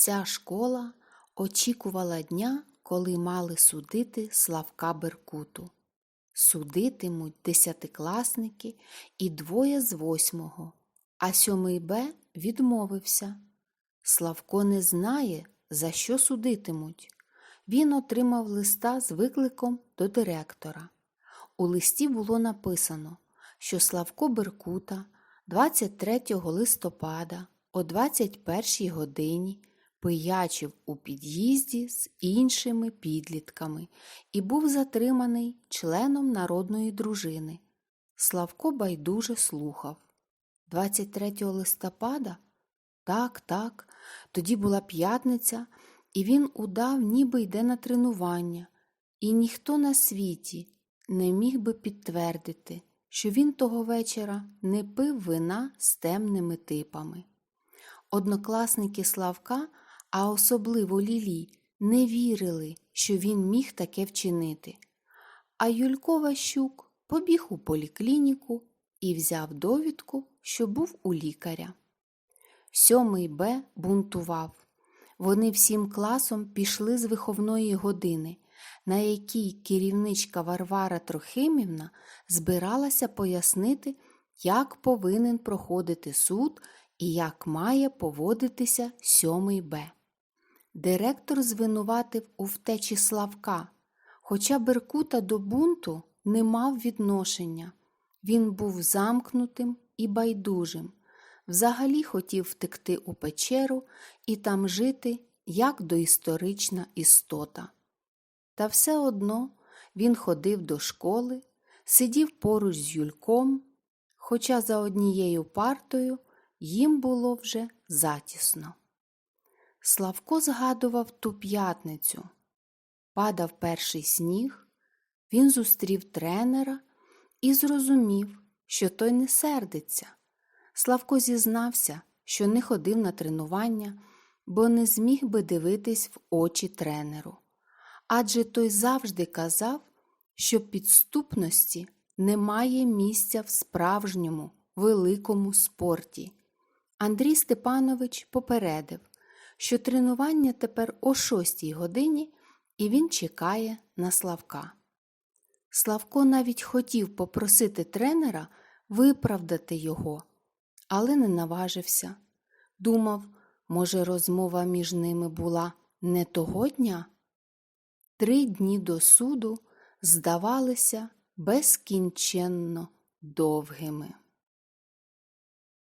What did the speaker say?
Вся школа очікувала дня, коли мали судити Славка Беркуту. Судитимуть десятикласники і двоє з восьмого, а сьомий Б відмовився. Славко не знає, за що судитимуть. Він отримав листа з викликом до директора. У листі було написано, що Славко Беркута 23 листопада о 21 годині пиячив у під'їзді з іншими підлітками і був затриманий членом народної дружини. Славко байдуже слухав. 23 листопада? Так, так, тоді була п'ятниця, і він удав, ніби йде на тренування, і ніхто на світі не міг би підтвердити, що він того вечора не пив вина з темними типами. Однокласники Славка, а особливо Лілі, не вірили, що він міг таке вчинити. А Юлько Ващук побіг у поліклініку і взяв довідку, що був у лікаря. Сьомий Б бунтував. Вони всім класом пішли з виховної години, на якій керівничка Варвара Трохимівна збиралася пояснити, як повинен проходити суд і як має поводитися сьомий Б. Директор звинуватив у втечі Славка, хоча Беркута до бунту не мав відношення. Він був замкнутим і байдужим. Взагалі хотів втекти у печеру і там жити, як доісторична істота. Та все одно він ходив до школи, сидів поруч з Юльком, хоча за однією партою їм було вже затісно. Славко згадував ту п'ятницю. Падав перший сніг, він зустрів тренера і зрозумів, що той не сердиться. Славко зізнався, що не ходив на тренування, бо не зміг би дивитись в очі тренеру. Адже той завжди казав, що підступності немає місця в справжньому, великому спорті. Андрій Степанович попередив, що тренування тепер о шостій годині, і він чекає на Славка. Славко навіть хотів попросити тренера виправдати його, але не наважився. Думав, може, розмова між ними була не того дня? Три дні до суду здавалися безкінченно довгими.